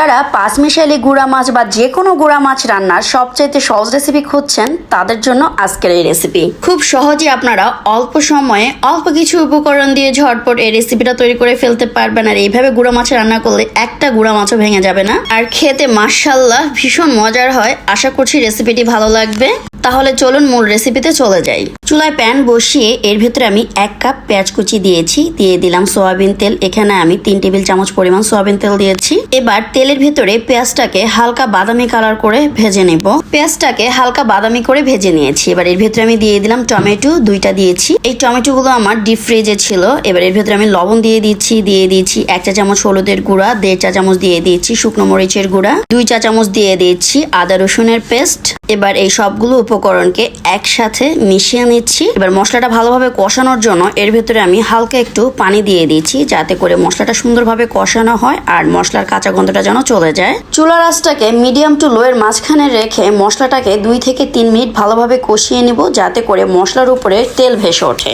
যারা পাঁচ পাঁচমিশালি গুঁড়া মাছ বা যে কোনো গুঁড়া মাছ রান্নার সবচাইতে সহজ রেসিপি খুঁজছেন, তাদের জন্য আজকের এই রেসিপি খুব সহজে আপনারা অল্প সময়ে অল্প কিছু উপকরণ দিয়ে ঝটপট এই রেসিপিটা তৈরি করে ফেলতে পারবেন। আর এইভাবে গুঁড়া মাছ রান্না করলে একটা গুঁড়া মাছও ভেঙে যাবে না। আর খেতে মার্শাল্লাহ ভীষণ মজার হয়। আশা করছি রেসিপিটি ভালো লাগবে। তাহলে চলুন মূল রেসিপিতে চলে যাই। চুলায় প্যান বসিয়ে এর ভেতরে আমি এক কাপ পেঁয়াজ কুচি দিয়েছি, দিয়ে দিলাম সোয়াবিন তেল। এখানে আমি তিন টেবিল চামচ পরিমাণ সোয়াবিন তেল দিয়েছি। এবার তেলের ভেতরে পেঁয়াজটাকে হালকা বাদামি কালার করে ভেজে নেব। পেঁয়াজটাকে হালকা বাদামি করে ভেজে নিয়েছি। এবার এর ভেতরে আমি দিয়ে দিলাম টমেটো, দুইটা দিয়েছি। এই টমেটো গুলো আমার ডিপ ফ্রিজে ছিল। এবার এর ভেতরে আমি লবণ দিয়ে দিচ্ছি, দিয়ে দিয়েছি এক চা চামচ হলুদের গুঁড়া, দেড় চা চামচ দিয়ে দিয়েছি শুকনো মরিচের গুঁড়া, দুই চা চামচ দিয়ে দিয়েছি আদা রসুনের পেস্ট এবার এই সবগুলো উপকরণকে একসাথে মিশিয়ে নিচ্ছি। এবার মশলাটা ভালোভাবে কষানোর জন্য এর ভেতরে আমি হালকা একটু পানি দিয়ে দিচ্ছি, যাতে করে মশলাটা সুন্দরভাবে কষানো হয় আর মশলার কাঁচা গন্ধটা যেন চলে যায়। চুলার আঁচটাকে মিডিয়াম টু লোয়ের মাঝখানে রেখে মশলাটাকে দুই থেকে তিন মিনিট ভালোভাবে কষিয়ে নিব, যাতে করে মশলার উপরে তেল ভেসে ওঠে।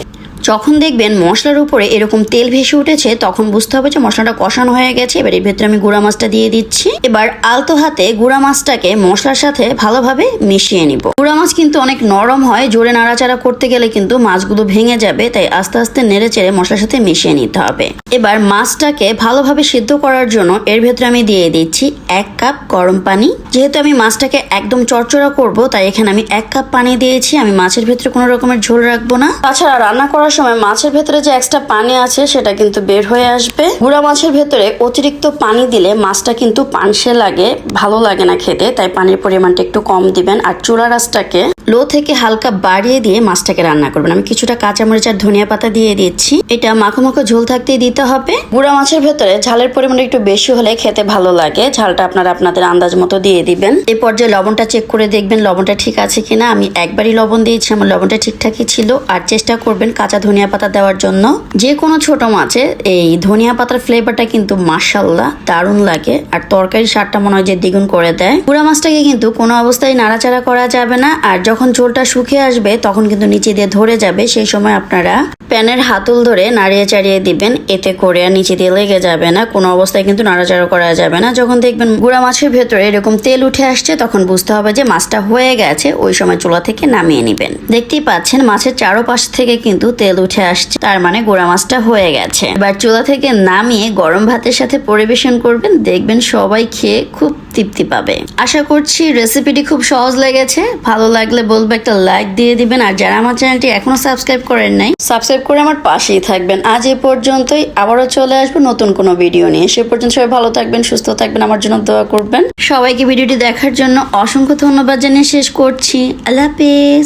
যখন দেখবেন মশলার উপরে এরকম তেল ভেসে উঠেছে, তখন বুঝতে হবে যে মশলাটা কষানো হয়ে গেছে। এবার এর ভেতরে আমি গুঁড়া মাছটা দিয়ে দিচ্ছি। এবার আলতো হাতে গুঁড়া মাছটাকে মশলার সাথে ভালোভাবে মিশিয়ে নিব। গুঁড়া মাছ কিন্তু অনেক নরম হয়, জোরে নাড়াচাড়া করতে গেলে কিন্তু মাছগুলো ভেঙে যাবে, তাই আস্তে আস্তে নেড়ে চেড়ে মশলার সাথে মিশিয়ে নিতে হবে। এবার মাছটাকে ভালোভাবে সিদ্ধ করার জন্য এর ভেতরে আমি দিয়ে দিচ্ছি এক কাপ গরম পানি। যেহেতু আমি মাছটাকে একদম চড়চড়া করব, তাই এখানে আমি এক কাপ পানি দিয়েছি। আমি মাছের ভেতরে কোনো রকমের ঝোল রাখব না। তাছাড়া রান্না করার সময় মাছের ভেতরে যে এক্সট্রা পানি আছে সেটা কিন্তু বের হয়ে আসবে। গুঁড়া মাছের ভেতরে অতিরিক্ত পানি দিলে মাছটা কিন্তু পানসে লাগে, ভালো লাগে না খেতে, তাই পানির পরিমাণটা একটু কম দিবেন। আর চুলা রাসটাকে লো থেকে হালকা বাড়িয়ে দিয়ে মাছটাকে রান্না করবেন। আমি কিছুটা কাঁচামরিচ আর ধনিয়া পাতা দিয়ে দিচ্ছি। এটা মাখো মাখো ঝোল থাকতেই দিতে হবে। গুঁড়া মাছের ভেতরে ঝালের পরিমাণ একটু বেশি হলে খেতে ভালো লাগে। ঝালটা আপনারা আপনাদের আন্দাজ মতো দিয়ে দিবেন। এই পর্যায়ে লবণটা চেক করে দেখবেন লবণটা ঠিক আছে কিনা। আমি একবারই লবণ দিয়েছি, আমার লবণটা ঠিকঠাকই ছিল। আর চেষ্টা করবেন কাঁচা ধনিয়া পাতা দেওয়ার জন্য যে কোনো ছোট মাছে এই ধনিয়া পাতার ফ্লেভারটা কিন্তু মাসাল্লাহ দারুণ লাগে। আর তরকারি স্বাদটা মনে হয় যে দ্বিগুণ করে দেয়। গুঁড়া মাছটাকে কিন্তু কোনো অবস্থায় নাড়াচাড়া করা যাবে না। আর যখন ঝোলটা শুকিয়ে আসবে, তখন কিন্তু নিচে দিয়ে ধরে যাবে। সেই সময় আপনারা প্যানের হাতল ধরে নাড়িয়ে চাড়িয়ে দিবেন। এতে করে আর নিচে দিয়ে লেগে যাবে না। কোনো অবস্থায় কিন্তু নাড়াচাড়া করা যাবে না। যখন দেখবেন গুঁড়া মাছের ভেতরে এরকম তেল উঠে আসছে, তখন বুঝতে হবে যে মাছটা হয়ে গেছে। ওই সময় চুলা থেকে নামিয়ে নেবেন। দেখতেই পাচ্ছেন, মাছের চারোপাশ থেকে কিন্তু তেল উঠে আসছে। তার মানে গোড়া মাছটা হয়ে গেছে। এবার চুলা থেকে নামিয়ে গরম ভাতের সাথে পরিবেশন করবেন। দেখবেন সবাই খেয়ে খুব তৃপ্তি পাবে। আশা করছি রেসিপিটি খুব সহজ লেগেছে। ভালো লাগলে বলব একটা লাইক দিয়ে দিবেন। আর যারা আমার চ্যানেলটি এখনও সাবস্ক্রাইব করেন নাই, সাবস্ক্রাইব করে আমার পাশেই থাকবেন। আজ এ পর্যন্তই। আবারও চলে আসব নতুন কোনো ভিডিও নিয়ে। সে পর্যন্ত সবাই ভালো থাকবেন, সুস্থ থাকবেন, আমার জন্য দোয়া করবেন। সবাইকে ভিডিওটি দেখার জন্য অসংখ্য ধন্যবাদ জানিয়ে শেষ করছি। আল্লাহ হাফেজ।